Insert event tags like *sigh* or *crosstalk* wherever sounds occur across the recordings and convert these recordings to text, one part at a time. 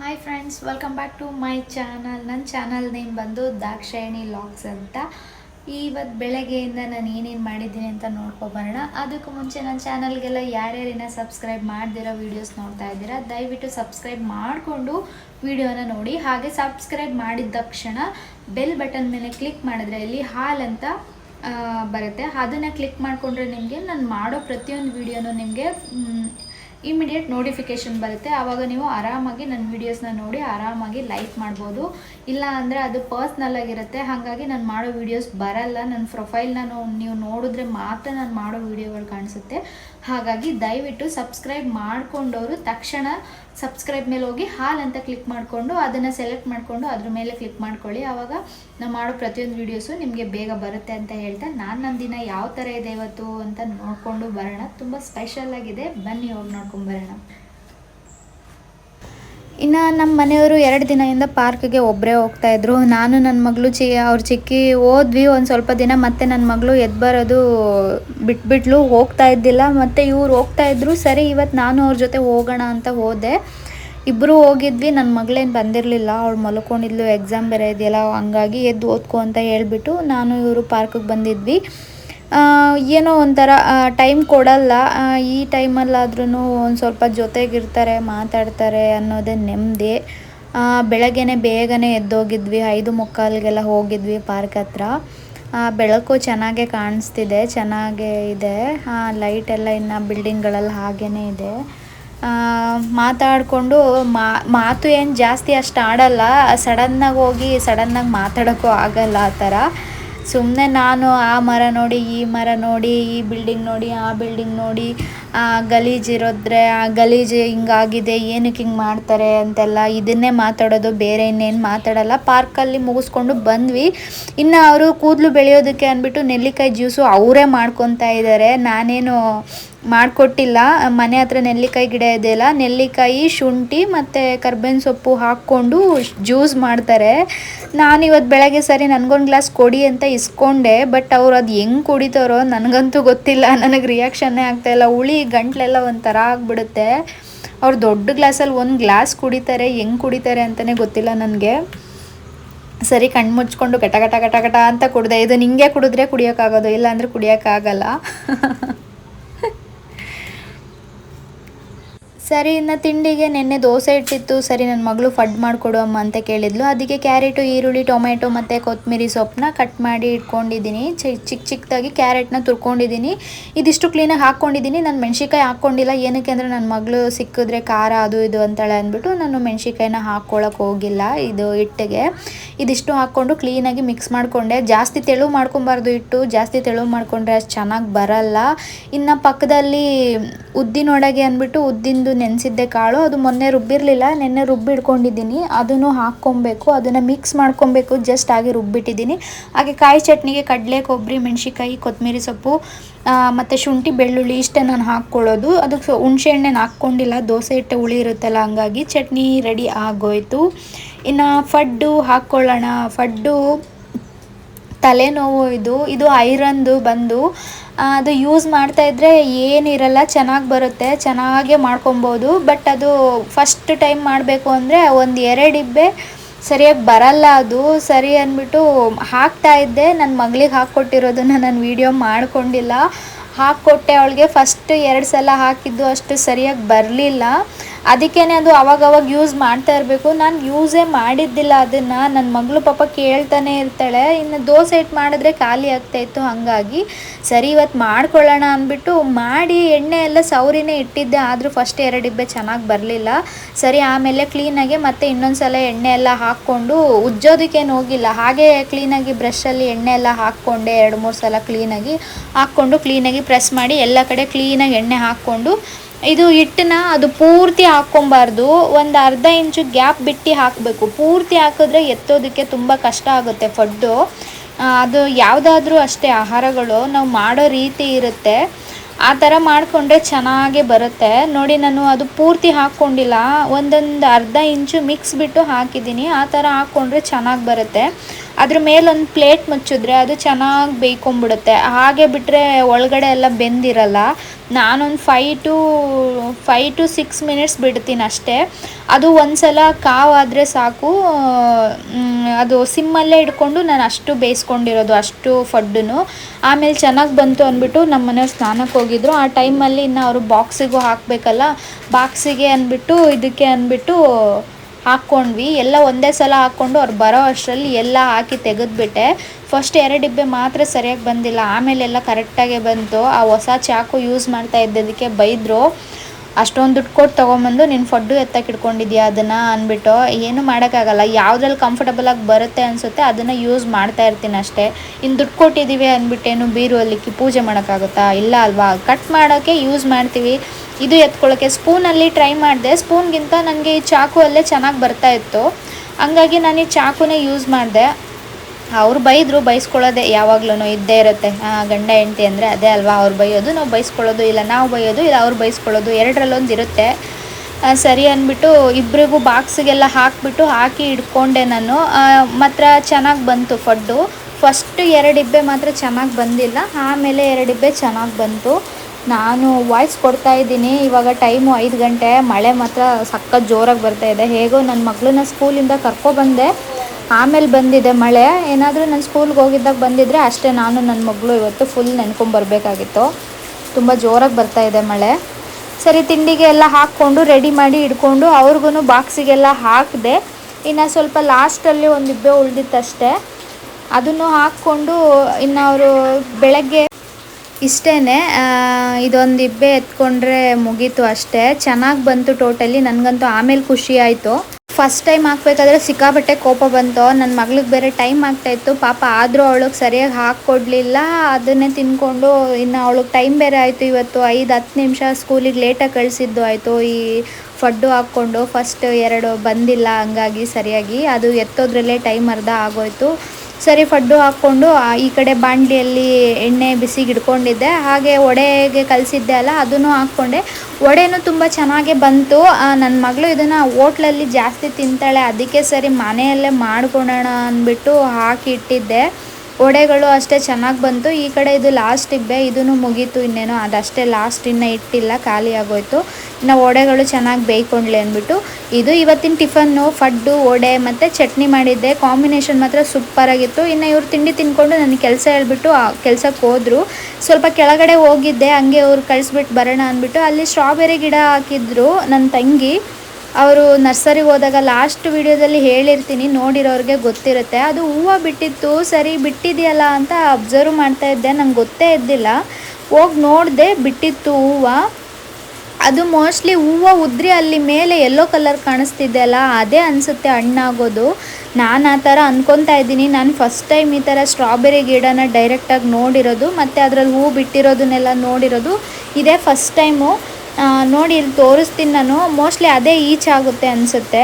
Hi friends welcome back to my channel ನನ್ನ channel name ಬಂದು Dakshayani logs ಅಂತ. ಇವತ್ತು ಬೆಳಗ್ಗೆಯಿಂದ ನಾನು ಏನೇನು ಮಾಡಿದ್ದೀನಿ ಅಂತ ನೋಡ್ಕೊಬರೋಣ ಅದಕ್ಕೂ ಮುಂಚೆ ನನ್ನ ಚಾನಲ್ಗೆಲ್ಲ ಯಾರ್ಯಾರಿನ ಸಬ್ಸ್ಕ್ರೈಬ್ ಮಾಡ್ದಿರೋ ವೀಡಿಯೋಸ್ ನೋಡ್ತಾ ಇದ್ದೀರಾ, ದಯವಿಟ್ಟು ಸಬ್ಸ್ಕ್ರೈಬ್ ಮಾಡಿಕೊಂಡು ವಿಡಿಯೋನ ನೋಡಿ. ಹಾಗೆ ಸಬ್ಸ್ಕ್ರೈಬ್ ಮಾಡಿದ ತಕ್ಷಣ ಬೆಲ್ ಬಟನ್ ಮೇಲೆ ಕ್ಲಿಕ್ ಮಾಡಿದ್ರೆ ಇಲ್ಲಿ ಹಾಲ್ ಅಂತ ಬರುತ್ತೆ. ಅದನ್ನು ಕ್ಲಿಕ್ ಮಾಡಿಕೊಂಡ್ರೆ ನಿಮಗೆ ನಾನು ಮಾಡೋ ಪ್ರತಿಯೊಂದು ವೀಡಿಯೋನೂ ನಿಮಗೆ ಇಮಿಡಿಯೇಟ್ ನೋಟಿಫಿಕೇಶನ್ ಬರುತ್ತೆ. ಆವಾಗ ನೀವು ಆರಾಮಾಗಿ ನನ್ನ ವೀಡಿಯೋಸ್ನ ನೋಡಿ ಆರಾಮಾಗಿ ಲೈಕ್ ಮಾಡ್ಬೋದು. ಇಲ್ಲ ಅಂದರೆ ಅದು ಪರ್ಸ್ನಲ್ ಆಗಿರುತ್ತೆ. ಹಾಗಾಗಿ ನಾನು ಮಾಡೋ ವೀಡಿಯೋಸ್ ಬರಲ್ಲ. ನನ್ನ ಪ್ರೊಫೈಲ್ನ ನೀವು ನೋಡಿದ್ರೆ ಮಾತ್ರ ನಾನು ಮಾಡೋ ವೀಡಿಯೋಗಳು ಕಾಣಿಸುತ್ತೆ. ಹಾಗಾಗಿ ದಯವಿಟ್ಟು ಸಬ್ಸ್ಕ್ರೈಬ್ ಮಾಡ್ಕೊಂಡವರು ತಕ್ಷಣ ಸಬ್ಸ್ಕ್ರೈಬ್ ಮೇಲೆ ಹೋಗಿ ಹಾಲ್ ಅಂತ ಕ್ಲಿಕ್ ಮಾಡಿಕೊಂಡು ಅದನ್ನು ಸೆಲೆಕ್ಟ್ ಮಾಡಿಕೊಂಡು ಅದ್ರ ಮೇಲೆ ಕ್ಲಿಕ್ ಮಾಡ್ಕೊಳ್ಳಿ. ಆವಾಗ ನಾವು ಮಾಡೋ ಪ್ರತಿಯೊಂದು ವೀಡಿಯೋಸು ನಿಮಗೆ ಬೇಗ ಬರುತ್ತೆ ಅಂತ ಹೇಳ್ತಾ ನಾನು ನನ್ನ ದಿನ ಯಾವ ಥರ ಇದೆ ಇವತ್ತು ಅಂತ ನೋಡಿಕೊಂಡು ಬರೋಣ. ತುಂಬ ಸ್ಪೆಷಲ್ ಆಗಿದೆ. ಬನ್ನಿ ಹೋಗಿ ನೋಡ್ಕೊಂಡು ಬರೋಣ. ಇನ್ನು ನಮ್ಮ ಮನೆಯವರು ಎರಡು ದಿನದಿಂದ ಪಾರ್ಕ್ಗೆ ಒಬ್ಬರೇ ಹೋಗ್ತಾ ಇದ್ರು. ನಾನು ನನ್ನ ಮಗಳು ಚಿ, ಅವ್ರ ಚಿಕ್ಕಿ ಹೋದ್ವಿ ಒಂದು ಸ್ವಲ್ಪ ದಿನ, ಮತ್ತೆ ನನ್ನ ಮಗಳು ಎದ್ದು ಬರೋದು ಬಿಟ್ಬಿಟ್ಲು ಹೋಗ್ತಾ ಇದ್ದಿಲ್ಲ. ಮತ್ತು ಇವ್ರು ಹೋಗ್ತಾ ಇದ್ರು, ಸರಿ ಇವತ್ತು ನಾನು ಅವ್ರ ಜೊತೆ ಹೋಗೋಣ ಅಂತ ಹೋದೆ. ಇಬ್ಬರು ಹೋಗಿದ್ವಿ ನನ್ನ ಮಗಳೇನು ಬಂದಿರಲಿಲ್ಲ. ಅವಳು ಮಲ್ಕೊಂಡಿದ್ಲು ಎಕ್ಸಾಮ್ ಬೇರೆ ಇದೆಯಲ್ಲ, ಹಂಗಾಗಿ ಎದ್ದು ಓದ್ಕೊ ಅಂತ ಹೇಳಿಬಿಟ್ಟು ನಾನು ಇವರು ಪಾರ್ಕಿಗೆ ಬಂದಿದ್ವಿ. ಏನೋ ಒಂಥರ ಟೈಮ್ ಕೊಡಲ್ಲ. ಈ ಟೈಮಲ್ಲಾದ್ರೂ ಒಂದು ಸ್ವಲ್ಪ ಜೊತೆಗಿರ್ತಾರೆ, ಮಾತಾಡ್ತಾರೆ ಅನ್ನೋದೇ ನೆಮ್ಮದಿ ಬೆಳಗ್ಗೆ ಬೇಗನೆ ಎದ್ದೋಗಿದ್ವಿ. ಐದು ಮುಕ್ಕಾಲಿಗೆಲ್ಲ ಹೋಗಿದ್ವಿ ಪಾರ್ಕ್ ಹತ್ರ. ಬೆಳಕು ಚೆನ್ನಾಗೆ ಕಾಣಿಸ್ತಿದೆ, ಚೆನ್ನಾಗೇ ಇದೆ. ಲೈಟ್ ಎಲ್ಲ ಇನ್ನು ಬಿಲ್ಡಿಂಗ್ಗಳಲ್ಲಿ ಹಾಗೇ ಇದೆ. ಮಾತಾಡಿಕೊಂಡು ಮಾತು ಏನು ಜಾಸ್ತಿ ಅಷ್ಟು ಆಡಲ್ಲ. ಸಡನ್ನಾಗಿ ಹೋಗಿ ಸಡನ್ನಾಗಿ ಮಾತಾಡೋಕ್ಕೂ ಆಗಲ್ಲ ಆ ಥರ. ಸುಮ್ಮನೆ ನಾನು ಆ ಮರ ನೋಡಿ, ಈ ಮರ ನೋಡಿ, ಈ ಬಿಲ್ಡಿಂಗ್ ನೋಡಿ, ಆ ಬಿಲ್ಡಿಂಗ್ ನೋಡಿ, ಆ ಗಲೀಜಿರೋದ್ರೆ ಆ ಗಲೀಜು ಹಿಂಗಾಗಿದೆ, ಏನಕ್ಕೆ ಹಿಂಗೆ ಮಾಡ್ತಾರೆ ಅಂತೆಲ್ಲ ಇದನ್ನೇ ಮಾತಾಡೋದು, ಬೇರೆ ಇನ್ನೇನು ಮಾತಾಡಲ್ಲ. ಪಾರ್ಕಲ್ಲಿ ಮುಗಿಸ್ಕೊಂಡು ಬಂದ್ವಿ. ಇನ್ನು ಅವರು ಕೂದಲು ಬೆಳೆಯೋದಕ್ಕೆ ಅಂದ್ಬಿಟ್ಟು, ನೆಲ್ಲಿಕಾಯಿ ಜ್ಯೂಸು ಅವರೇ ಮಾಡ್ಕೊತಾ ಇದ್ದಾರೆ ನಾನೇನು ಮಾಡಿಕೊಟ್ಟಿಲ್ಲ. ಮನೆ ಹತ್ರ ನೆಲ್ಲಿಕಾಯಿ ಗಿಡ ಇದೆಯಲ್ಲ ನೆಲ್ಲಿಕಾಯಿ, ಶುಂಠಿ ಮತ್ತು ಕರ್ಬೇವಿನ ಸೊಪ್ಪು ಹಾಕ್ಕೊಂಡು ಜ್ಯೂಸ್ ಮಾಡ್ತಾರೆ. ನಾನು ಇವತ್ತು ಬೆಳಗ್ಗೆ ಸರಿ ನನಗೊಂದು ಗ್ಲಾಸ್ ಕೊಡಿ ಅಂತ ಇಸ್ಕೊಂಡೆ, ಬಟ್ ಅವ್ರು ಅದು ಹೆಂಗೆ ಕುಡಿತಾರೋ ನನಗಂತೂ ಗೊತ್ತಿಲ್ಲ. ನನಗೆ ರಿಯಾಕ್ಷನ್ನೇ ಆಗ್ತಾಯಿಲ್ಲ ಹುಳಿ, ಗಂಟ್ಲೆಲ್ಲ ಒಂಥರ ಆಗಿಬಿಡುತ್ತೆ. ಅವ್ರು ದೊಡ್ಡ ಗ್ಲಾಸಲ್ಲಿ ಒಂದು ಗ್ಲಾಸ್ ಕುಡಿತಾರೆ, ಹೆಂಗೆ ಕುಡಿತಾರೆ ಅಂತಲೇ ಗೊತ್ತಿಲ್ಲ ನನಗೆ. ಸರಿ, ಕಣ್ಣು ಮುಚ್ಕೊಂಡು ಗಟ ಗಟ ಅಂತ ಕುಡ್ದೆ. ಇದು ನಿಂಗೆ ಕುಡಿದ್ರೆ ಕುಡಿಯೋಕ್ಕಾಗೋದು ಇಲ್ಲ ಅಂದರೆ ಕುಡಿಯೋಕ್ಕಾಗಲ್ಲ. *laughs* ಸರಿ, ಇನ್ನು ತಿಂಡಿಗೆ ನೆನ್ನೆ ದೋಸೆ ಇಟ್ಟಿತ್ತು. ಸರಿ ನನ್ನ ಮಗಳು ಫಡ್ ಮಾಡಿಕೊಡು ಅಮ್ಮ ಅಂತ ಕೇಳಿದ್ಲು. ಅದಕ್ಕೆ ಕ್ಯಾರೆಟು, ಈರುಳ್ಳಿ ಟೊಮೆಟೊ ಮತ್ತು ಕೊತ್ತಂಬರಿ ಸೊಪ್ಪನ್ನ ಕಟ್ ಮಾಡಿ ಇಟ್ಕೊಂಡಿದ್ದೀನಿ. ಚಿಕ್ಕ ಚಿಕ್ಕದಾಗಿ ಕ್ಯಾರೆಟ್ನ ತುರ್ಕೊಂಡಿದ್ದೀನಿ. ಇದಿಷ್ಟು ಕ್ಲೀನಾಗಿ ಹಾಕ್ಕೊಂಡಿದ್ದೀನಿ. ನಾನು ಮೆಣಸಿಕಾಯಿ ಹಾಕ್ಕೊಂಡಿಲ್ಲ. ಏನಕ್ಕೆ ಅಂದರೆ ನನ್ನ ಮಗಳು ಸಿಕ್ಕಿದ್ರೆ ಖಾರ ಅದು ಇದು ಅಂತಾಳೆ ಅಂದ್ಬಿಟ್ಟು ನಾನು ಮೆಣಸಿಕಾಯಿನ ಹಾಕ್ಕೊಳಕ್ಕೆ ಹೋಗಿಲ್ಲ ಇದು ಹಿಟ್ಟಿಗೆ. ಇದಿಷ್ಟು ಹಾಕ್ಕೊಂಡು ಕ್ಲೀನಾಗಿ ಮಿಕ್ಸ್ ಮಾಡಿಕೊಂಡೆ. ಜಾಸ್ತಿ ತೆಳು ಮಾಡ್ಕೊಬಾರ್ದು ಇಟ್ಟು ಜಾಸ್ತಿ ತೆಳು ಮಾಡಿಕೊಂಡ್ರೆ ಅಷ್ಟು ಚೆನ್ನಾಗಿ ಬರಲ್ಲ. ಇನ್ನು ಪಕ್ಕದಲ್ಲಿ ಉದ್ದಿನೊಳಗೆ ಅಂದ್ಬಿಟ್ಟು ಉದ್ದಿಂದು ನೆನೆಸಿದ್ದೆ ಕಾಳು, ಅದು ಮೊನ್ನೆ ರುಬ್ಬಿರಲಿಲ್ಲ, ನೆನ್ನೆ ರುಬ್ಬಿಡ್ಕೊಂಡಿದ್ದೀನಿ. ಅದನ್ನು ಹಾಕ್ಕೊಬೇಕು, ಅದನ್ನು ಮಿಕ್ಸ್ ಮಾಡ್ಕೊಬೇಕು ಜಸ್ಟ್ ಹಾಗೆ ರುಬ್ಬಿಟ್ಟಿದ್ದೀನಿ. ಹಾಗೆ ಕಾಯಿ ಚಟ್ನಿಗೆ ಕಡಲೆ, ಕೊಬ್ಬರಿ ಮೆಣಸಿಕಾಯಿ ಕೊತ್ತಂಬರಿ ಸೊಪ್ಪು ಮತ್ತು ಶುಂಠಿ, ಬೆಳ್ಳುಳ್ಳಿ ಇಷ್ಟೇ ನಾನು ಹಾಕ್ಕೊಳ್ಳೋದು. ಅದಕ್ಕೆ ಹುಣಸೆ ಹಣ್ಣೇನು ಹಾಕ್ಕೊಂಡಿಲ್ಲ, ದೋಸೆ ಹಿಟ್ಟು ಹುಳಿ ಇರುತ್ತಲ್ಲ, ಹಂಗಾಗಿ ಚಟ್ನಿ ರೆಡಿ ಆಗೋಯಿತು. ಇನ್ನು ಫಡ್ಡು ಹಾಕ್ಕೊಳ್ಳೋಣ. ಫಡ್ಡು ತಲೆನೋವು ಇದು. ಇದು ಐರನ್ದು ಬಂದು ಅದು ಯೂಸ್ ಮಾಡ್ತಾ ಇದ್ರೆ ಏನಿರಲ್ಲ, ಚೆನ್ನಾಗಿ ಬರುತ್ತೆ, ಚೆನ್ನಾಗೇ ಮಾಡ್ಕೊಬೋದು. ಬಟ್ ಅದು ಫಸ್ಟ್ ಟೈಮ್ ಮಾಡಬೇಕು ಅಂದರೆ ಒಂದು ಎರಡು ಇಬ್ಬೆ ಸರಿಯಾಗಿ ಬರಲ್ಲ ಅದು. ಸರಿ ಅಂದ್ಬಿಟ್ಟು ಹಾಕ್ತಾ ಇದ್ದೆ. ನನ್ನ ಮಗಳಿಗೆ ಹಾಕ್ಕೊಟ್ಟಿರೋದನ್ನು ನಾನು ವೀಡಿಯೋ ಮಾಡಿಕೊಂಡಿಲ್ಲ. ಹಾಕ್ಕೊಟ್ಟೆ ಅವಳಿಗೆ ಫಸ್ಟ್ ಎರಡು ಸಲ ಹಾಕಿದ್ದು ಅಷ್ಟು ಸರಿಯಾಗಿ ಬರಲಿಲ್ಲ. ಅದಕ್ಕೇ ಅದು ಅವಾಗವಾಗ ಯೂಸ್ ಮಾಡ್ತಾ ಇರಬೇಕು. ನಾನು ಯೂಸೇ ಮಾಡಿದ್ದಿಲ್ಲ ಅದನ್ನು. ನನ್ನ ಮಗಳು ಪಾಪ ಕೇಳ್ತಾನೆ ಇರ್ತಾಳೆ. ಇನ್ನು ದೋಸೆ ಇಟ್ಟು ಮಾಡಿದ್ರೆ ಖಾಲಿ ಆಗ್ತಾಯಿತ್ತು ಹಾಗಾಗಿ. ಸರಿ ಇವತ್ತು ಮಾಡ್ಕೊಳ್ಳೋಣ ಅಂದ್ಬಿಟ್ಟು ಮಾಡಿ ಎಣ್ಣೆ ಎಲ್ಲ ಸೌರಿನೇ ಇಟ್ಟಿದ್ದೆ. ಆದರೂ ಫಸ್ಟ್ ಎರಡು ಇಬ್ಬೆ ಚೆನ್ನಾಗಿ ಬರಲಿಲ್ಲ. ಸರಿ, ಆಮೇಲೆ ಕ್ಲೀನಾಗಿ ಮತ್ತೆ ಇನ್ನೊಂದು ಸಲ ಎಣ್ಣೆ ಎಲ್ಲ ಹಾಕ್ಕೊಂಡು ಉಜ್ಜೋದಕ್ಕೇನು ಹೋಗಿಲ್ಲ. ಹಾಗೆ ಕ್ಲೀನಾಗಿ ಬ್ರಷಲ್ಲಿ ಎಣ್ಣೆ ಎಲ್ಲ ಹಾಕ್ಕೊಂಡೆ. ಎರಡು ಮೂರು ಸಲ ಕ್ಲೀನಾಗಿ ಹಾಕ್ಕೊಂಡು ಕ್ಲೀನಾಗಿ ಪ್ರೆಸ್ ಮಾಡಿ ಎಲ್ಲ ಕಡೆ ಕ್ಲೀನಾಗಿ ಎಣ್ಣೆ ಹಾಕ್ಕೊಂಡು ಇದು ಹಿಟ್ಟನ್ನ ಅದು ಪೂರ್ತಿ ಹಾಕ್ಕೊಬಾರ್ದು. ಒಂದು ಅರ್ಧ ಇಂಚು ಗ್ಯಾಪ್ ಬಿಟ್ಟು ಹಾಕಬೇಕು. ಪೂರ್ತಿ ಹಾಕಿದ್ರೆ ಎತ್ತೋದಕ್ಕೆ ತುಂಬ ಕಷ್ಟ ಆಗುತ್ತೆ ಫಡ್ಡು. ಅದು ಯಾವುದಾದ್ರೂ ಅಷ್ಟೇ ಆಹಾರಗಳು ನಾವು ಮಾಡೋ ರೀತಿ ಇರುತ್ತೆ. ಆ ಥರ ಮಾಡಿಕೊಂಡ್ರೆ ಚೆನ್ನಾಗೇ ಬರುತ್ತೆ. ನೋಡಿ ನಾನು ಅದು ಪೂರ್ತಿ ಹಾಕ್ಕೊಂಡಿಲ್ಲ. ಒಂದೊಂದು ಅರ್ಧ ಇಂಚು ಮಿಕ್ಸ್ ಬಿಟ್ಟು ಹಾಕಿದ್ದೀನಿ. ಆ ಥರ ಹಾಕ್ಕೊಂಡ್ರೆ ಚೆನ್ನಾಗಿ ಬರುತ್ತೆ. ಅದ್ರ ಮೇಲೊಂದು ಪ್ಲೇಟ್ ಮುಚ್ಚಿದ್ರೆ ಅದು ಚೆನ್ನಾಗಿ ಬೇಯ್ಕೊಂಬಿಡುತ್ತೆ ಹಾಗೆ ಬಿಟ್ಟರೆ ಒಳಗಡೆ ಎಲ್ಲ ಬೆಂದಿರಲ್ಲ. ನಾನೊಂದು five to five to six minutes ಬಿಡ್ತೀನಿ ಅಷ್ಟೇ. ಅದು ಒಂದ್ಸಲ ಕಾವಾದರೆ ಸಾಕು. ಅದು ಸಿಮ್ಮಲ್ಲೇ ಇಟ್ಕೊಂಡು ನಾನು ಅಷ್ಟು ಬೇಯಿಸ್ಕೊಂಡಿರೋದು, ಅಷ್ಟು ಫಡ್ಡನ್ನು ಆಮೇಲೆ ಚೆನ್ನಾಗಿ ಬಂತು ಅಂದ್ಬಿಟ್ಟು ನಮ್ಮ ಮನೆಯವ್ರು ಸ್ನಾನಕ್ಕೆ ಹೋಗಿದ್ರು. ಆ ಟೈಮಲ್ಲಿ ಇನ್ನು ಅವರು ಬಾಕ್ಸಿಗೂ ಹಾಕಬೇಕಲ್ಲ ಬಾಕ್ಸಿಗೆ ಅಂದ್ಬಿಟ್ಟು ಇದಕ್ಕೆ ಅಂದ್ಬಿಟ್ಟು ಹಾಕ್ಕೊಂಡ್ವಿ ಎಲ್ಲ ಒಂದೇ ಸಲ ಹಾಕ್ಕೊಂಡು ಅವ್ರು ಬರೋ ಅಷ್ಟರಲ್ಲಿ ಎಲ್ಲ ಹಾಕಿ ತೆಗೆದುಬಿಟ್ಟೆ. ಫಸ್ಟ್ ಎರಡು ಡಿಬ್ಬೆ ಮಾತ್ರ ಸರಿಯಾಗಿ ಬಂದಿಲ್ಲ. ಆಮೇಲೆಲ್ಲ ಕರೆಕ್ಟಾಗೆ ಬಂತು. ಆ ಹೊಸ ಚಾಕು ಯೂಸ್ ಮಾಡ್ತಾ ಇದ್ದದಕ್ಕೆ ಬೈದರು. ಅಷ್ಟೊಂದು ದುಡ್ಡು ಕೊಟ್ಟು ತೊಗೊಂಬಂದು ನಿನ್ನ ಫುಡ್ಡು ಎತ್ತಕ್ಕೆ ಇಟ್ಕೊಂಡಿದ್ಯಾ ಅದನ್ನು ಅಂದ್ಬಿಟ್ಟು ಏನು ಮಾಡೋಕ್ಕಾಗಲ್ಲ. ಯಾವುದ್ರಲ್ಲಿ ಕಂಫರ್ಟಬಲ್ ಆಗಿ ಬರುತ್ತೆ ಅನಿಸುತ್ತೆ ಅದನ್ನು ಯೂಸ್ ಮಾಡ್ತಾ ಇರ್ತೀನಿ ಅಷ್ಟೇ. ಇನ್ನು ದುಡ್ಡು ಕೊಟ್ಟಿದ್ದೀವಿ ಅಂದ್ಬಿಟ್ಟೇನು ಬೀರುವಲ್ಲಿಕ್ಕಿ ಪೂಜೆ ಮಾಡೋಕ್ಕಾಗುತ್ತಾ? ಇಲ್ಲ ಅಲ್ವಾ? ಕಟ್ ಮಾಡೋಕ್ಕೆ ಯೂಸ್ ಮಾಡ್ತೀವಿ. ಇದು ಎತ್ಕೊಳ್ಳೋಕ್ಕೆ ಸ್ಪೂನಲ್ಲಿ ಟ್ರೈ ಮಾಡಿದೆ. ಸ್ಪೂನ್ಗಿಂತ ನನಗೆ ಈ ಚಾಕು ಅಲ್ಲೇ ಚೆನ್ನಾಗಿ ಬರ್ತಾ ಇತ್ತು. ಹಂಗಾಗಿ ನಾನು ಈ ಚಾಕುನೇ ಯೂಸ್ ಮಾಡಿದೆ. ಅವ್ರು ಬೈದರು, ಬೈಸ್ಕೊಳ್ಳೋದೆ ಯಾವಾಗ್ಲೂ ಇದ್ದೇ ಇರುತ್ತೆ. ಗಂಡ, ಹೆಂಡತಿ ಅಂದರೆ ಅದೇ ಅಲ್ವಾ? ಅವ್ರು ಬೈಯೋದು, ನಾವು ಬೈಸ್ಕೊಳ್ಳೋದು ಇಲ್ಲ, ನಾವು ಬೈಯೋದು ಇಲ್ಲ, ಅವ್ರು ಬೈಸ್ಕೊಳ್ಳೋದು. ಎರಡರಲ್ಲೊಂದು ಇರುತ್ತೆ. ಸರಿ ಅಂದ್ಬಿಟ್ಟು ಇಬ್ಬರಿಗೂ ಬಾಕ್ಸಿಗೆಲ್ಲ ಹಾಕಿಬಿಟ್ಟು ಹಾಕಿ ಇಟ್ಕೊಂಡೆ ನಾನು. ಮಾತ್ರ ಚೆನ್ನಾಗಿ ಬಂತು ಫಡ್ಡು. ಫಸ್ಟ್ ಎರಡು ಇಬ್ಬೆ ಮಾತ್ರ ಚೆನ್ನಾಗಿ ಬಂದಿಲ್ಲ. ಆಮೇಲೆ ಎರಡು ಇಬ್ಬೆ ಚೆನ್ನಾಗಿ ಬಂತು. ನಾನು ವಾಯ್ಸ್ ಕೊಡ್ತಾ ಇದ್ದೀನಿ. ಇವಾಗ ಟೈಮು ಐದು ಗಂಟೆ. ಮಳೆ ಮಾತ್ರ ಸಖತ್ ಜೋರಾಗಿ ಬರ್ತಾ ಇದೆ. ಹೇಗೋ ನನ್ನ ಮಗಳನ್ನ ಸ್ಕೂಲಿಂದ ಕರ್ಕೊಬಂದೆ ಆಮೇಲೆ ಬಂದಿದೆ ಮಳೆ. ಏನಾದರೂ ನಾನು ಸ್ಕೂಲ್ಗೆ ಹೋಗಿದ್ದಾಗ ಬಂದಿದ್ರೆ ಅಷ್ಟೇ ನಾನು ನನ್ನ ಮಗಳು ಇವತ್ತು ಫುಲ್ ನೆನ್ಕೊಂಬರ್ಬೇಕಾಗಿತ್ತು ತುಂಬ ಜೋರಾಗಿ ಬರ್ತಾ ಇದೆ ಮಳೆ. ಸರಿ, ತಿಂಡಿಗೆ ಎಲ್ಲ ಹಾಕ್ಕೊಂಡು ರೆಡಿ ಮಾಡಿ ಇಟ್ಕೊಂಡು ಅವ್ರಿಗೂ ಬಾಕ್ಸಿಗೆಲ್ಲ ಹಾಕಿದೆ. ಇನ್ನು ಸ್ವಲ್ಪ ಲಾಸ್ಟಲ್ಲಿ ಒಂದು ಇಬ್ಬೆ ಉಳ್ದಿತ್ತಷ್ಟೇ. ಅದನ್ನು ಹಾಕ್ಕೊಂಡು ಇನ್ನು ಅವರು ಬೆಳಗ್ಗೆ ಇಷ್ಟೇ ಇದೊಂದು ಇಬ್ಬೆ ಎತ್ಕೊಂಡ್ರೆ ಮುಗೀತು ಅಷ್ಟೇ. ಚೆನ್ನಾಗಿ ಬಂತು ಟೋಟಲಿ ನನಗಂತೂ ಆಮೇಲೆ ಖುಷಿ ಆಯಿತು. ಫಸ್ಟ್ ಟೈಮ್ ಹಾಕ್ಬೇಕಾದ್ರೆ ಸಿಕ್ಕಾಪಟ್ಟೆ ಕೋಪ ಬಂತು. ನನ್ನ ಮಗಳಿಗೆ ಬೇರೆ ಟೈಮ್ ಆಗ್ತಾಯಿತ್ತು ಪಾಪ ಆದರೂ ಅವಳಿಗೆ ಸರಿಯಾಗಿ ಹಾಕ್ಕೊಡ್ಲಿಲ್ಲ ಅದನ್ನೇ ತಿನ್ಕೊಂಡು ಇನ್ನು ಅವಳಿಗೆ ಟೈಮ್ ಬೇರೆ ಆಯಿತು ಇವತ್ತು. ಐದು, ಹತ್ತು ನಿಮಿಷ ಸ್ಕೂಲಿಗೆ ಲೇಟಾಗಿ ಕಳಿಸಿದ್ದು ಆಯಿತು. ಈ ಫಡ್ಡು ಹಾಕ್ಕೊಂಡು ಫಸ್ಟ್ ಎರಡು ಬಂದಿಲ್ಲ ಹಂಗಾಗಿ ಸರಿಯಾಗಿ. ಅದು ಎತ್ತೋದ್ರಲ್ಲೇ ಟೈಮ್ ಅರ್ಧ ಆಗೋಯ್ತು. ಸರಿ ಫಡ್ಡು ಹಾಕ್ಕೊಂಡು ಈ ಕಡೆ ಬಾಣಲಿಯಲ್ಲಿ ಎಣ್ಣೆ ಬಿಸಿಗೆ ಇಟ್ಕೊಂಡಿದ್ದೆ ಹಾಗೆ ಒಡೆಗೆ ಕಲಿಸಿದ್ದೆ ಅಲ್ಲ, ಅದನ್ನು ಹಾಕ್ಕೊಂಡೆ. ವಡೆನೂ ತುಂಬ ಚೆನ್ನಾಗೇ ಬಂತು. ನನ್ನ ಮಗಳು ಇದನ್ನು ಹೋಟ್ಲಲ್ಲಿ ಜಾಸ್ತಿ ತಿಂತಾಳೆ, ಅದಕ್ಕೆ ಸರಿ ಮನೆಯಲ್ಲೇ ಮಾಡ್ಕೊಳೋಣ ಅಂದ್ಬಿಟ್ಟು ಹಾಕಿ ವಡೆಗಳು ಅಷ್ಟೇ ಚೆನ್ನಾಗಿ ಬಂತು. ಈ ಕಡೆ ಇದು ಲಾಸ್ಟ್ ಇಬ್ಬೆ ಇದೂ ಮುಗೀತು, ಇನ್ನೇನೋ ಅದಷ್ಟೇ ಲಾಸ್ಟ್ ಇನ್ನು ಇಟ್ಟಿಲ್ಲ, ಖಾಲಿ ಆಗೋಯ್ತು. ಇನ್ನು ವಡೆಗಳು ಚೆನ್ನಾಗಿ ಬೇಯ್ಕೊಂಡ್ಲಿ ಅಂದ್ಬಿಟ್ಟು, ಇದು ಇವತ್ತಿನ ಟಿಫನ್ನು ಫಡ್ಡು, ವಡೆ ಮತ್ತು ಚಟ್ನಿ ಮಾಡಿದ್ದೆ. ಕಾಂಬಿನೇಷನ್ ಮಾತ್ರ ಸೂಪರಾಗಿತ್ತು ಇನ್ನು ಇವ್ರು ತಿಂಡಿ ತಿನ್ಕೊಂಡು ನನಗೆ ಕೆಲಸ ಹೇಳ್ಬಿಟ್ಟು ಕೆಲಸಕ್ಕೆ ಹೋದರು. ಸ್ವಲ್ಪ ಕೆಳಗಡೆ ಹೋಗಿದ್ದೆ, ಹಂಗೆ ಅವ್ರು ಕಳಿಸ್ಬಿಟ್ಟು ಬರೋಣ ಅಂದ್ಬಿಟ್ಟು, ಅಲ್ಲಿ ಸ್ಟ್ರಾಬೆರಿ ಗಿಡ ಹಾಕಿದ್ರು ನನ್ನ ತಂಗಿ. ಅವರು ನರ್ಸರಿಗೆ ಹೋದಾಗ ಲಾಸ್ಟ್ ವಿಡಿಯೋದಲ್ಲಿ ಹೇಳಿರ್ತೀನಿ, ನೋಡಿರೋರಿಗೆ ಗೊತ್ತಿರುತ್ತೆ. ಅದು ಹೂವು ಬಿಟ್ಟಿತ್ತು, ಸರಿ ಬಿಟ್ಟಿದೆಯಲ್ಲ ಅಂತ ಅಬ್ಸರ್ವ್ ಮಾಡ್ತಾ ಇದ್ದೆ, ನಂಗೆ ಗೊತ್ತೇ ಇದ್ದಿಲ್ಲ. ಹೋಗಿ ನೋಡಿದೆ ಬಿಟ್ಟಿತ್ತು ಹೂವು. ಅದು ಮೋಸ್ಟ್ಲಿ ಹೂವು ಉದ್ರಿ ಅಲ್ಲಿ ಮೇಲೆ ಎಲ್ಲೋ ಕಲರ್ ಕಾಣಿಸ್ತಿದೆ ಅಲ್ಲ ಅದೇ ಅನಿಸುತ್ತೆ ಹಣ್ಣಾಗೋದು. ನಾನು ಆ ಥರ ಅಂದ್ಕೊತಾ ಇದ್ದೀನಿ. ನಾನು ಫಸ್ಟ್ ಟೈಮ್ ಈ ಥರ ಸ್ಟ್ರಾಬೆರಿ ಗಿಡನ ಡೈರೆಕ್ಟಾಗಿ ನೋಡಿರೋದು, ಮತ್ತು ಅದರಲ್ಲಿ ಹೂವು ಬಿಟ್ಟಿರೋದನ್ನೆಲ್ಲ ನೋಡಿರೋದು. ಇದೇ ಫಸ್ಟ್ ಟೈಮು ನೋಡಿ ಇಲ್ಲಿ ತೋರಿಸ್ತೀನಿ ನಾನು. ಮೋಸ್ಟ್ಲಿ ಅದೇ ಈಚ್ ಆಗುತ್ತೆ ಅನಿಸುತ್ತೆ.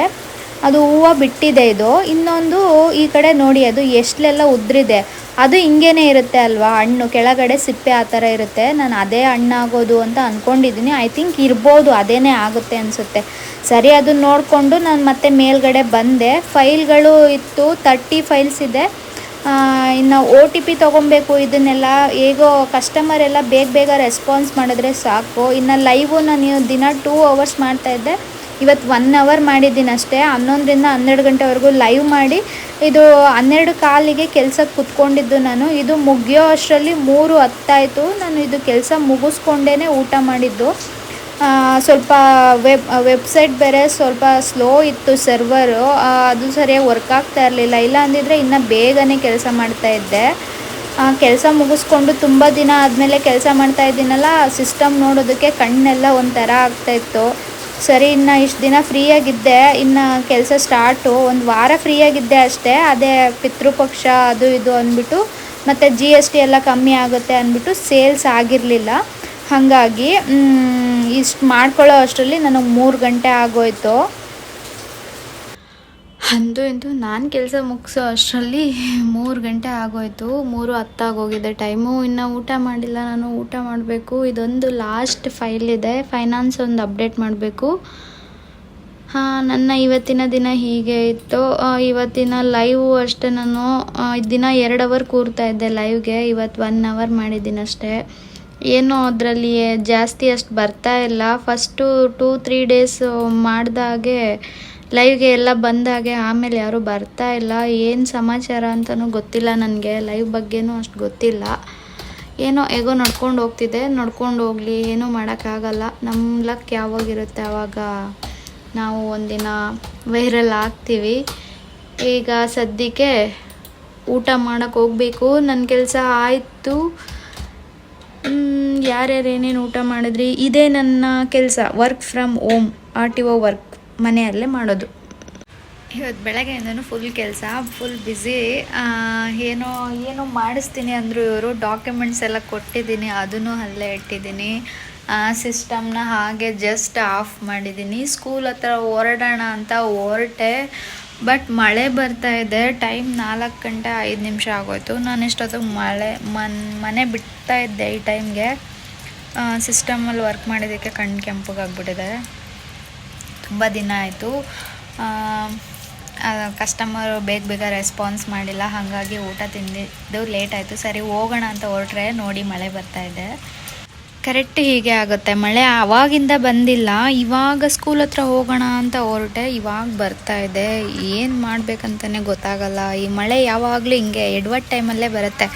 ಅದು ಹೂವು ಬಿಟ್ಟಿದೆ ಇದು. ಇನ್ನೊಂದು ಈ ಕಡೆ ನೋಡಿ, ಅದು ಎಷ್ಟಲೆಲ್ಲ ಉದ್ರಿದೆ. ಅದು ಹಿಂಗೇನೆ ಇರುತ್ತೆ ಅಲ್ವಾ? ಹಣ್ಣು ಕೆಳಗಡೆ ಸಿಪ್ಪೆ ಆ ಥರ ಇರುತ್ತೆ. ನಾನು ಅದೇ ಹಣ್ಣಾಗೋದು ಅಂತ ಅಂದ್ಕೊಂಡಿದ್ದೀನಿ ಐ ಥಿಂಕ್ ಇರ್ಬೋದು, ಅದೇನೇ ಆಗುತ್ತೆ ಅನಿಸುತ್ತೆ. ಸರಿ, ಅದನ್ನ ನೋಡಿಕೊಂಡು ನಾನು ಮತ್ತೆ ಮೇಲ್ಗಡೆ ಬಂದೆ. ಫೈಲ್ಗಳು ಇತ್ತು ತರ್ಟಿ ಫೈಲ್ಸ್ ಇದೆ. ಇನ್ನು ಒ ಟಿ ಪಿ ತೊಗೊಬೇಕು, ಇದನ್ನೆಲ್ಲ ಹೇಗೋ ಕಸ್ಟಮರ್ ಎಲ್ಲ ಬೇಗ ಬೇಗ ರೆಸ್ಪಾನ್ಸ್ ಮಾಡಿದ್ರೆ ಸಾಕು. ಇನ್ನು ಲೈವು ನಾನು ದಿನ ಟೂ ಅವರ್ಸ್ ಮಾಡ್ತಾಯಿದ್ದೆ ಇವತ್ತು ಒನ್ ಅವರ್ ಮಾಡಿದ್ದೀನಿ ಅಷ್ಟೇ. ಹನ್ನೊಂದರಿಂದ ಹನ್ನೆರಡು ಗಂಟೆವರೆಗೂ ಲೈವ್ ಮಾಡಿ, ಇದು ಹನ್ನೆರಡು ಕಾಲಿಗೆ ಕೆಲಸ ಕುತ್ಕೊಂಡಿದ್ದು ನಾನು. ಇದು ಮುಗಿಯೋ ಅಷ್ಟರಲ್ಲಿ ಮೂರು ಹತ್ತಾಯಿತು. ನಾನು ಇದು ಕೆಲಸ ಮುಗಿಸ್ಕೊಂಡೇ ಊಟ ಮಾಡಿದ್ದು. ಸ್ವಲ್ಪ ವೆಬ್ ವೆಬ್ಸೈಟ್ ಬೇರೆ ಸ್ವಲ್ಪ ಸ್ಲೋ ಇತ್ತು ಸರ್ವರು ಅದು ಸರಿಯಾಗಿ ವರ್ಕ್ ಆಗ್ತಾ ಇರಲಿಲ್ಲ. ಇಲ್ಲ ಅಂದಿದ್ರೆ ಇನ್ನು ಬೇಗನೆ ಕೆಲಸ ಮಾಡ್ತಾ ಇದ್ದೆ. ಕೆಲಸ ಮುಗಿಸ್ಕೊಂಡು ತುಂಬ ದಿನ ಆದಮೇಲೆ ಕೆಲಸ ಮಾಡ್ತಾ ಇದ್ದೀನಲ್ಲ ಸಿಸ್ಟಮ್ ನೋಡೋದಕ್ಕೆ ಕಣ್ಣೆಲ್ಲ ಒಂಥರ ಆಗ್ತಾಯಿತ್ತು ಸರಿ, ಇನ್ನು ಇಷ್ಟು ದಿನ ಫ್ರೀಯಾಗಿದ್ದೆ. ಇನ್ನು ಕೆಲಸ ಸ್ಟಾರ್ಟು. ಒಂದು ವಾರ ಫ್ರೀಯಾಗಿದ್ದೆ ಅಷ್ಟೇ. ಅದೇ ಪಿತೃಪಕ್ಷ, ಅದು ಇದು ಅಂದ್ಬಿಟ್ಟು, ಮತ್ತು ಜಿ ಎಸ್ ಟಿ ಎಲ್ಲ ಕಮ್ಮಿ ಆಗುತ್ತೆ ಅಂದ್ಬಿಟ್ಟು ಸೇಲ್ಸ್ ಆಗಿರಲಿಲ್ಲ. ಹಾಗಾಗಿ ಇಷ್ಟು ಮಾಡ್ಕೊಳ್ಳೋ ಅಷ್ಟರಲ್ಲಿ ನನಗೆ ಮೂರು ಗಂಟೆ ಆಗೋಯ್ತು. ಅಂದು ಇಂದು ನಾನು ಕೆಲಸ ಮುಗಿಸೋ ಅಷ್ಟರಲ್ಲಿ ಮೂರು ಗಂಟೆ ಆಗೋಯ್ತು. ಮೂರು ಹತ್ತಾಗೋಗಿದೆ. ಟೈಮು ಇನ್ನು ಊಟ ಮಾಡಿಲ್ಲ. ನಾನು ಊಟ ಮಾಡಬೇಕು. ಇದೊಂದು ಲಾಸ್ಟ್ ಫೈಲ್ ಇದೆ. ಫೈನಾನ್ಸ್ ಒಂದು ಅಪ್ಡೇಟ್ ಮಾಡಬೇಕು. ಹಾಂ, ನನ್ನ ಇವತ್ತಿನ ದಿನ ಹೀಗೆ ಇತ್ತು. ಇವತ್ತಿನ ಲೈವ್ ಅಷ್ಟೇ ನಾನು ದಿನ ಎರಡು ಅವರ್ ಕೂರ್ತಾ ಇದ್ದೆ ಲೈವ್ಗೆ. ಇವತ್ತು ಒನ್ ಅವರ್ ಮಾಡಿದ್ದೀನಿ ಅಷ್ಟೇ. ಏನೋ ಅದರಲ್ಲಿ ಜಾಸ್ತಿ ಅಷ್ಟು ಬರ್ತಾ ಇಲ್ಲ. ಫಸ್ಟು ಟೂ ತ್ರೀ ಡೇಸ್ ಮಾಡಿದಾಗೆ ಲೈವ್ಗೆ ಎಲ್ಲ ಬಂದಾಗೆ ಆಮೇಲೆ ಯಾರೂ ಬರ್ತಾ ಇಲ್ಲ. ಏನು ಸಮಾಚಾರ ಅಂತಲೂ ಗೊತ್ತಿಲ್ಲ ನನಗೆ. ಲೈವ್ ಬಗ್ಗೆನೂ ಅಷ್ಟು ಗೊತ್ತಿಲ್ಲ. ಏನೋ ಹೇಗೋ ನಡ್ಕೊಂಡು ಹೋಗ್ತಿದೆ. ನಡ್ಕೊಂಡು ಹೋಗಲಿ, ಏನೂ ಮಾಡೋಕ್ಕಾಗಲ್ಲ ನಮ್ಮ ಲಕ್ ಯಾವಾಗಿರುತ್ತೆ ಆವಾಗ ನಾವು ಒಂದಿನ ವೈರಲ್ ಆಗ್ತೀವಿ. ಈಗ ಸದ್ಯಕ್ಕೆ ಊಟ ಮಾಡೋಕ್ಕೆ ಹೋಗಬೇಕು. ನನ್ನ ಕೆಲಸ ಆಯಿತು. ಯಾರ್ಯಾರು ಏನೇನು ಊಟ ಮಾಡಿದ್ರಿ? ಇದೇ ನನ್ನ ಕೆಲಸ work from home R T O work ಮನೆಯಲ್ಲೇ ಮಾಡೋದು. ಇವತ್ತು ಬೆಳಗ್ಗೆಯಿಂದನೂ ಫುಲ್ ಕೆಲಸ ಫುಲ್ ಬ್ಯುಸಿ ಏನೋ ಏನೋ ಮಾಡಿಸ್ತೀನಿ ಅಂದರು ಇವರು. ಡಾಕ್ಯುಮೆಂಟ್ಸ್ ಎಲ್ಲ ಕೊಟ್ಟಿದ್ದೀನಿ, ಅದನ್ನು ಅಲ್ಲೇ ಇಟ್ಟಿದ್ದೀನಿ. ಸಿಸ್ಟಮ್ನ ಹಾಗೆ ಜಸ್ಟ್ ಆಫ್ ಮಾಡಿದ್ದೀನಿ. ಸ್ಕೂಲ್ ಹತ್ರ ಹೊರಡೋಣ ಅಂತ ಹೊರಟೆ. ಬಟ್ ಮಳೆ ಬರ್ತಾ ಇದೆ ಟೈಮ್ ನಾಲ್ಕು ಗಂಟೆ ಐದು ನಿಮಿಷ ಆಗೋಯ್ತು. ನಾನು ಇಷ್ಟೊತ್ತಿಗೆ ಮಳೆ, ಮನ್, ಮನೆ ಬಿಡ್ತಾ ಇದ್ದೆ ಈ ಟೈಮ್ಗೆ ಸಿಸ್ಟಮಲ್ಲಿ ವರ್ಕ್ ಮಾಡಿದ್ದಕ್ಕೆ ಕಣ್ಣು ಕೆಂಪಗಾಗ್ಬಿಟ್ಟಿದೆ. ತುಂಬ ದಿನ ಆಯಿತು. ಕಸ್ಟಮರು ಬೇಗ ಬೇಗ ರೆಸ್ಪಾನ್ಸ್ ಮಾಡಿಲ್ಲ. ಹಾಗಾಗಿ ಊಟ ತಿಂದಿದ್ದು ಲೇಟ್ ಆಯಿತು. ಸರಿ, ಹೋಗೋಣ ಅಂತ ಹೊರಟ್ರೆ ನೋಡಿ ಮಳೆ ಬರ್ತಾ ಇದೆ. ಕರೆಕ್ಟ್ ಹೀಗೆ ಆಗುತ್ತೆ. ಮಳೆ ಆವಾಗಿಂದ ಬಂದಿಲ್ಲ, ಇವಾಗ ಸ್ಕೂಲ್ ಹತ್ರ ಹೋಗೋಣ ಅಂತ ಹೊರಟೆ, ಇವಾಗ ಬರ್ತಾ ಇದೆ. ಏನು ಮಾಡ್ಬೇಕಂತಾನೆ ಗೊತ್ತಾಗಲ್ಲ. ಈ ಮಳೆ ಯಾವಾಗಲೂ ಹಿಂಗೆ ಎಡ್ವರ್ಟ್ ಟೈಮಲ್ಲೇ ಬರುತ್ತೆ.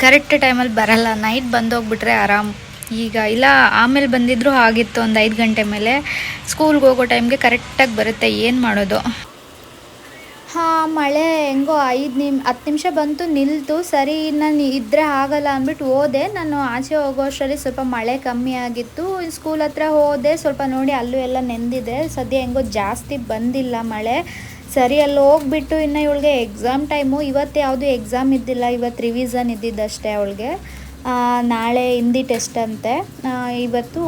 ಕರೆಕ್ಟ್ ಟೈಮಲ್ಲಿ ಬರಲ್ಲ. ನೈಟ್ ಬಂದೋಗ್ಬಿಟ್ರೆ ಆರಾಮ್. ಈಗ ಇಲ್ಲ, ಆಮೇಲೆ ಬಂದಿದ್ರು ಆಗಿತ್ತು ಒಂದು ಐದು ಗಂಟೆ ಮೇಲೆ. ಸ್ಕೂಲ್ಗೆ ಹೋಗೋ ಟೈಮ್ಗೆ ಕರೆಕ್ಟಾಗಿ ಬರುತ್ತೆ. ಏನು ಮಾಡೋದು? ಮಳೆ ಹೆಂಗೋ ಐದು ನಿಮ್, ಹತ್ತು ನಿಮಿಷ ಬಂತು ನಿಲ್ತು, ಸರಿ ನಾನು ಇದ್ದರೆ ಆಗಲ್ಲ ಅಂದ್ಬಿಟ್ಟು ಹೋದೆ. ನಾನು ಆಚೆ ಹೋಗೋ ಅಷ್ಟರಲ್ಲಿ ಸ್ವಲ್ಪ ಮಳೆ ಕಮ್ಮಿ ಆಗಿತ್ತು. ಸ್ಕೂಲ್ ಹತ್ರ ಹೋದೆ. ಸ್ವಲ್ಪ ನೋಡಿ ಅಲ್ಲೂ ಎಲ್ಲ ನೆಂದಿದೆ ಸದ್ಯ ಹೆಂಗೋ ಜಾಸ್ತಿ ಬಂದಿಲ್ಲ ಮಳೆ. ಸರಿ, ಅಲ್ಲಿ ಹೋಗ್ಬಿಟ್ಟು ಇನ್ನು ಇವಳಿಗೆ ಎಕ್ಸಾಮ್ ಟೈಮು ಇವತ್ತು ಯಾವುದು ಎಕ್ಸಾಮ್ ಇದ್ದಿಲ್ಲ. ಇವತ್ತು ರಿವಿಸನ್ ಇದ್ದಿದ್ದಷ್ಟೇ ಅವಳಿಗೆ. ನಾಳೆ ಹಿಂದಿ ಟೆಸ್ಟ್ ಅಂತೆ. ಇವತ್ತು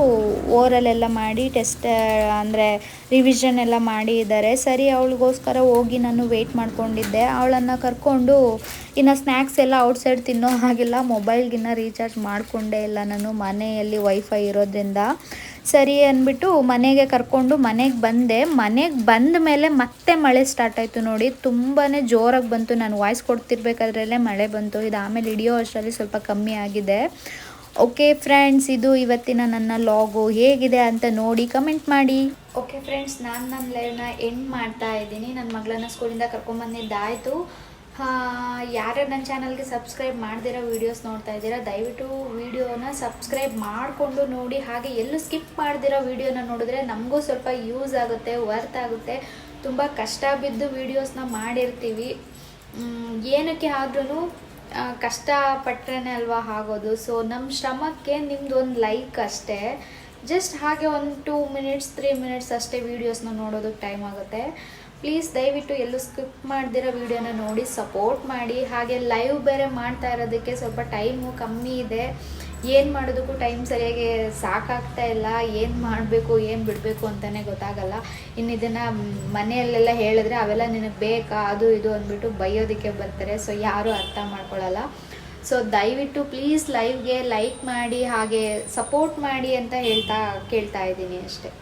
ಓರಲ್ ಎಲ್ಲ ಮಾಡಿ ಟೆಸ್ಟ್ ಅಂದರೆ ರಿವಿಷನ್ ಎಲ್ಲ ಮಾಡಿದ್ದಾರೆ ಸರಿ, ಅವಳಿಗೋಸ್ಕರ ಹೋಗಿ ನಾನು ವೆಯ್ಟ್ ಮಾಡ್ಕೊಂಡಿದ್ದೆ. ಅವಳನ್ನು ಕರ್ಕೊಂಡು ಇನ್ನು ಸ್ನ್ಯಾಕ್ಸ್ ಎಲ್ಲ ಔಟ್ಸೈಡ್ ತಿನ್ನೋ ಹಾಗಿಲ್ಲ. ಮೊಬೈಲ್ಗಿನ್ನ ರೀಚಾರ್ಜ್ ಮಾಡಿಕೊಂಡೇ ಇಲ್ಲ ನಾನು. ಮನೆಯಲ್ಲಿ ವೈಫೈ ಇರೋದ್ರಿಂದ. ಸರಿ ಅಂದ್ಬಿಟ್ಟು ಮನೆಗೆ ಕರ್ಕೊಂಡು ಮನೆಗೆ ಬಂದೆ. ಮನೆಗೆ ಬಂದ ಮೇಲೆ ಮತ್ತೆ ಮಳೆ ಸ್ಟಾರ್ಟ್ ಆಯಿತು ನೋಡಿ. ತುಂಬಾ ಜೋರಾಗಿ ಬಂತು. ನಾನು ವಾಯ್ಸ್ ಕೊಡ್ತಿರ್ಬೇಕಾದ್ರಲ್ಲೇ ಮಳೆ ಬಂತು. ಇದು ಆಮೇಲೆ ಹಿಡಿಯೋ ಅಷ್ಟರಲ್ಲಿ ಸ್ವಲ್ಪ ಕಮ್ಮಿ ಆಗಿದೆ. ಓಕೆ ಫ್ರೆಂಡ್ಸ್ ಇದು ಇವತ್ತಿನ ನನ್ನ ಲಾಗು ಹೇಗಿದೆ ಅಂತ ನೋಡಿ ಕಮೆಂಟ್ ಮಾಡಿ. ಓಕೆ ಫ್ರೆಂಡ್ಸ್ ನಾನು ನನ್ನ ಲೈವ್ನ ಎಂಡ್ ಮಾಡ್ತಾ ಇದ್ದೀನಿ. ನನ್ನ ಮಗಳನ್ನ ಸ್ಕೂಲಿಂದ ಕರ್ಕೊಂಬಂದಿದ್ದಾಯಿತು ಯಾರ್ಯಾರು ನನ್ನ ಚಾನಲ್ಗೆ ಸಬ್ಸ್ಕ್ರೈಬ್ ಮಾಡ್ದಿರೋ ವೀಡಿಯೋಸ್ ನೋಡ್ತಾ ಇದ್ದೀರಾ, ದಯವಿಟ್ಟು ವೀಡಿಯೋನ ಸಬ್ಸ್ಕ್ರೈಬ್ ಮಾಡಿಕೊಂಡು ನೋಡಿ, ಹಾಗೆ ಎಲ್ಲೂ ಸ್ಕಿಪ್ ಮಾಡ್ದಿರೋ ವೀಡಿಯೋನ ನೋಡಿದ್ರೆ ನಮಗೂ ಸ್ವಲ್ಪ ಯೂಸ್ ಆಗುತ್ತೆ ವರ್ತ್ ಆಗುತ್ತೆ. ತುಂಬ ಕಷ್ಟ ಬಿದ್ದು ವೀಡಿಯೋಸ್ನ ಮಾಡಿರ್ತೀವಿ. ಏನಕ್ಕೆ ಆದ್ರೂ ಕಷ್ಟಪಟ್ರೇ ಅಲ್ವಾ ಆಗೋದು. ಸೊ ನಮ್ಮ ಶ್ರಮಕ್ಕೆ ನಿಮ್ದು ಒಂದು ಲೈಕ್ ಅಷ್ಟೇ. ಜಸ್ಟ್ ಹಾಗೆ ಒಂದು ಟೂ ಮಿನಿಟ್ಸ್ ತ್ರೀ ಮಿನಿಟ್ಸ್ ಅಷ್ಟೇ ವೀಡಿಯೋಸ್ನ ನೋಡೋದಕ್ಕೆ ಟೈಮ್ ಆಗುತ್ತೆ. ಪ್ಲೀಸ್ ದಯವಿಟ್ಟು ಎಲ್ಲೂ ಸ್ಕಿಪ್ ಮಾಡ್ದಿರೋ ವೀಡಿಯೋನ ನೋಡಿ ಸಪೋರ್ಟ್ ಮಾಡಿ. ಹಾಗೆ ಲೈವ್ ಬೇರೆ ಮಾಡ್ತಾ ಇರೋದಕ್ಕೆ ಸ್ವಲ್ಪ ಟೈಮು ಕಮ್ಮಿ ಇದೆ. ಏನು ಮಾಡೋದಕ್ಕೂ ಟೈಮ್ ಸರಿಯಾಗಿ ಸಾಕಾಗ್ತಾ ಇಲ್ಲ. ಏನು ಮಾಡಬೇಕು, ಏನು ಬಿಡಬೇಕು ಅಂತಲೇ ಗೊತ್ತಾಗಲ್ಲ. ಇನ್ನು ಇದನ್ನು ಮನೆಯಲ್ಲೆಲ್ಲ ಹೇಳಿದ್ರೆ ಅವೆಲ್ಲ ನಿನಗೆ ಬೇಕಾ, ಅದು ಇದು ಅಂದ್ಬಿಟ್ಟು ಬೈಯೋದಕ್ಕೆ ಬರ್ತಾರೆ. ಸೊ ಯಾರೂ ಅರ್ಥ ಮಾಡ್ಕೊಳ್ಳಲ್ಲ ಸೊ ದಯವಿಟ್ಟು ಪ್ಲೀಸ್ ಲೈವ್ಗೆ ಲೈಕ್ ಮಾಡಿ, ಹಾಗೆ ಸಪೋರ್ಟ್ ಮಾಡಿ ಅಂತ ಹೇಳ್ತಾ ಕೇಳ್ತಾ ಇದ್ದೀನಿ ಅಷ್ಟೇ.